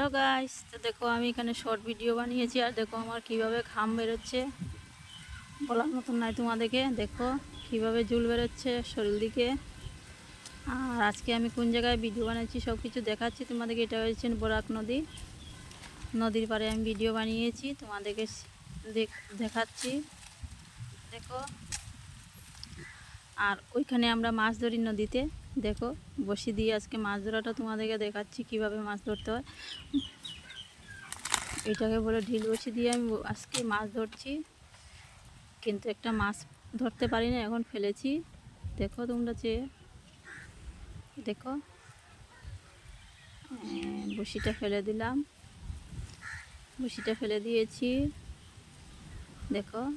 Hello guys, তো দেখো আমি এখানে শর্ট ভিডিও বানিয়েছি আর দেখো আমার কীভাবে ঘাম বেরোচ্ছে। বলার মতন নাই তোমাদেরকে, দেখো কীভাবে জুল বেরোচ্ছে শরীর দিকে। আর আজকে আমি কোন জায়গায় ভিডিও বানাচ্ছি সব কিছু দেখাচ্ছি, তোমাদেরকে এটা হয়েছে বরাক নদী। নদীর পাড়ে আমি ভিডিও বানিয়েছি, তোমাদেরকে দেখাচ্ছি। দেখো। আর ওইখানে আমরা মাছ ধরি নদীতে। দেখো বসি দিয়ে আজকে মাছ ধরাটা তোমাদেরকে দেখাচ্ছি কীভাবে মাছ ধরতে হয়। এটাকে বলে ঢিল বসি দিয়ে আমি আজকে মাছ ধরছি। কিন্তু একটা মাছ ধরতে পারি না এখন ফেলেছি। দেখো তোমরা চেয়ে দেখো। বসিটা ফেলে দিলাম। বসিটা ফেলে দিয়েছি। দেখো।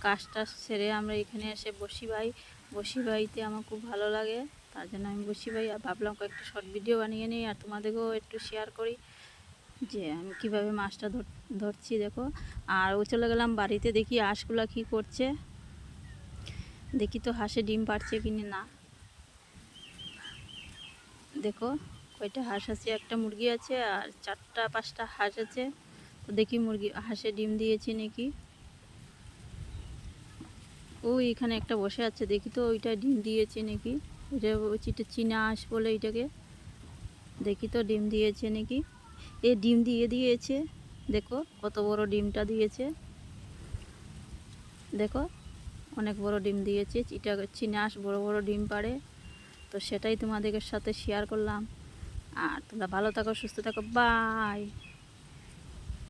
কাজটা সেরে আমরা এখানে এসে বসি ভাই। বসি ভাইতে আমার খুব ভালো লাগে, তার জন্য আমি বসি ভাই। আর ভাবলাম কয়েকটা শর্ট ভিডিও বানিয়ে নিই আর তোমাদেরকেও একটু শেয়ার করি যে আমি কীভাবে মাছটা ধর- ধরছি, দেখো। আর ও চলে গেলাম বাড়িতে, দেখি হাঁসগুলো কী করছে। দেখি তো হাঁসে ডিম পাড়ছে কি না। দেখো, কয়টা হাঁস আছে, একটা মুরগি আছে আর চারটা, পাঁচটা হাঁস আছে। তো দেখি মুরগি, হাঁসে ডিম দিয়েছে নাকি। ও এখানে একটা বসে আছে, দেখি তো ওইটা ডিম দিয়েছে নাকি? এটা চিটা চীনা হাঁস বলে এটাকে দেখি তো ডিম দিয়েছে নাকি? এ ডিম দিয়ে দিয়েছে, দেখো কত বড় ডিমটা দিয়েছে। দেখো, অনেক বড় ডিম দিয়েছে চিটা চীনা হাঁস বড় বড় ডিম পাড়ে। তো সেটাই তোমাদের সাথে শেয়ার করলাম। আর তোমরা ভালো থাকো, সুস্থ থাকো বাই